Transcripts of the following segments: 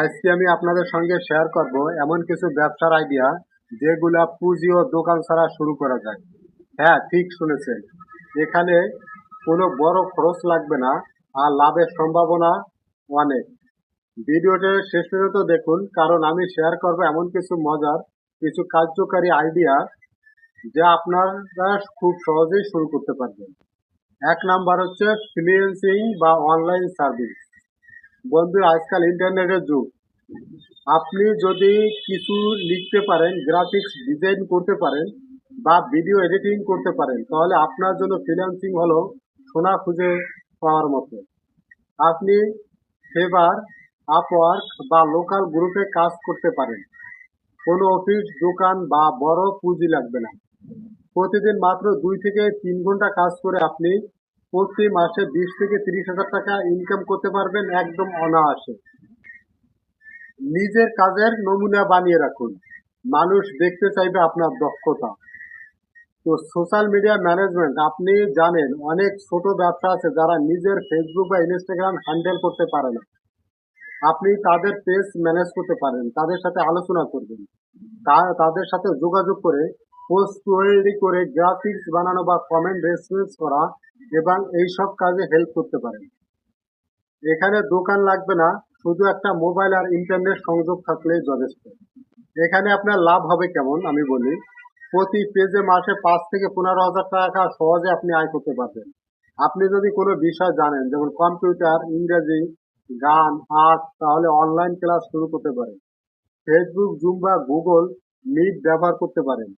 আজকে আমি আপনাদের সঙ্গে শেয়ার করব এমন কিছু ব্যবসার আইডিয়া যেগুলা পুঁজি ও দোকান ছাড়া শুরু করা যায়। হ্যাঁ ঠিক শুনেছেন। এখানে কোনো বড় খরচ লাগবে না আর লাভের সম্ভাবনা অনেক। ভিডিওটা শেষ পর্যন্ত দেখুন, কারণ আমি শেয়ার করব এমন কিছু মজার, কিছু কার্যকারী আইডিয়া যা আপনারা খুব সহজেই শুরু করতে পারবেন। এক নাম্বার হচ্ছে ফ্রিল্যান্সিং বা অনলাইন সার্ভিস বন্ধু, আজকাল ইন্টারনেটের যুগ। আপনি যদি কিছু লিখতে পারেন গ্রাফিক্স ডিজাইন করতে পারেন বা ভিডিও এডিটিং করতে পারেন, তাহলে আপনার জন্য ফ্রিল্যান্সিং হলো সোনা খুঁজে পাওয়ার মতো। আপনি ফেভার আপওয়ার্ক বা লোকাল গ্রুপে কাজ করতে পারেন। কোনো অফিস দোকান বা বড় পুঁজি লাগবে না। প্রতিদিন মাত্র দুই থেকে তিন ঘণ্টা কাজ করে আপনি প্রতি মাসে বিশ থেকে তিরিশ হাজার টাকা ইনকাম করতে পারবেন একদম অনায়াসে। নিজের কাজের নমুনা বানিয়ে রাখুন। মানুষ দেখতে চাইবে আপনার দক্ষতা। তো সোশ্যাল মিডিয়া ম্যানেজমেন্ট আপনি জানেন, অনেক ছোট ব্যবসা আছে যারা নিজের ফেসবুক বা ইনস্টাগ্রাম হ্যান্ডেল করতে পারে না। আপনি তাদের পেজ ম্যানেজ করতে পারেন, তাদের সাথে আলোচনা করবেন। তাদের সাথে যোগাযোগ করে পোস্ট তৈরি করে গ্রাফিক্স বানানো বা কমেন্ট রেসপন্স করা এবং এই সব কাজে হেল্প করতে পারেন। এখানে দোকান লাগবে না, শুধু একটা মোবাইল আর ইন্টারনেট সংযোগ থাকলেই যথেষ্ট। এখানে আপনার লাভ হবে কেমন আমি বলি, প্রতি পেজে মাসে পাঁচ থেকে পনেরো হাজার টাকা সহজে আপনি আয় করতে পারবেন। আপনি যদি কোনো বিষয় জানেন, যেমন কম্পিউটার, ইংরেজি, গান, আর্ট, তাহলে অনলাইন ক্লাস শুরু করতে পারেন। ফেসবুক জুম বা গুগল মিট ব্যবহার করতে পারেন।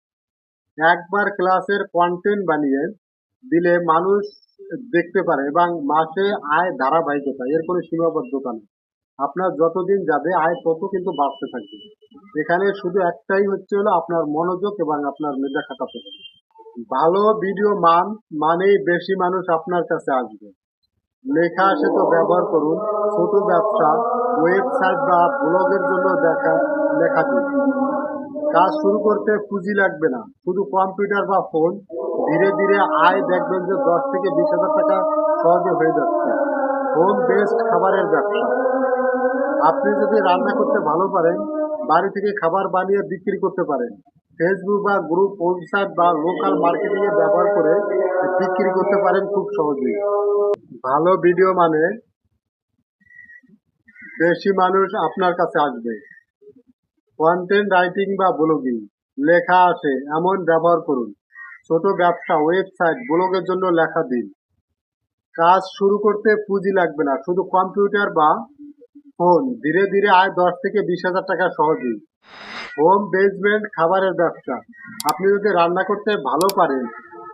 একবার ক্লাসের কন্টেন্ট বানিয়ে দিলে মানুষ দেখতে পারে এবং মাসে আয় ধারাবাহিকতা, এর কোনো সীমাবদ্ধতা নেই। আপনার যতদিন যাবে, আয় তত কিন্তু বাড়তে থাকবে। এখানে শুধু একটাই হচ্ছে হলো আপনার মনোযোগ এবং আপনার মেধা খাটাতে ভালো ভিডিও মান, মানেই বেশি মানুষ আপনার কাছে আসবে। লেখা সে তো ব্যবহার করুন, ছোট ব্যবসা ওয়েবসাইট বা ব্লগের জন্য দেখা, লেখা দিন। কাজ শুরু করতে পুঁজি লাগবে না, শুধু কম্পিউটার বা ফোন ধীরে ধীরে আয় দেখবেন যে দশ থেকে বিশ হাজার টাকা সহজে হয়ে যাচ্ছে। হোম বেস্ট খাবারের ব্যবসা। আপনি যদি রান্না করতে ভালো পারেন, বাড়ি থেকে খাবার বানিয়ে বিক্রি করতে পারেন। ফেসবুক বা গ্রুপ ওয়েবসাইট বা লোকাল মার্কেটিং এ ব্যবহার করে বিক্রি করতে পারেন খুব সহজেই। ভালো ভিডিও মানে বেশি মানুষ আপনার কাছে আসবে। কন্টেন্ট রাইটিং বা ব্লগিং লেখা আসে এমন ব্যবহার করুন। ছোট ব্যবসা ওয়েবসাইট ব্লগের জন্য লেখা দিন। কাজ শুরু করতে পুঁজি লাগবে না, শুধু কম্পিউটার বা ফোন। ধীরে ধীরে আয় দশ থেকে বিশ হাজার টাকা সহজেই। হোম বেসমেন্ট খাবারের ব্যবসা। আপনি যদি রান্না করতে ভালো পারেন,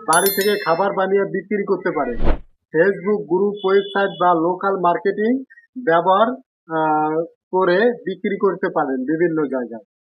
বাড়ি থেকে খাবার বানিয়ে বিক্রি করতে পারেন। ফেসবুক গ্রুপ ওয়েবসাইট বা লোকাল মার্কেটিং ব্যবহার করে বিক্রি করতে পারেন বিভিন্ন জায়গায়।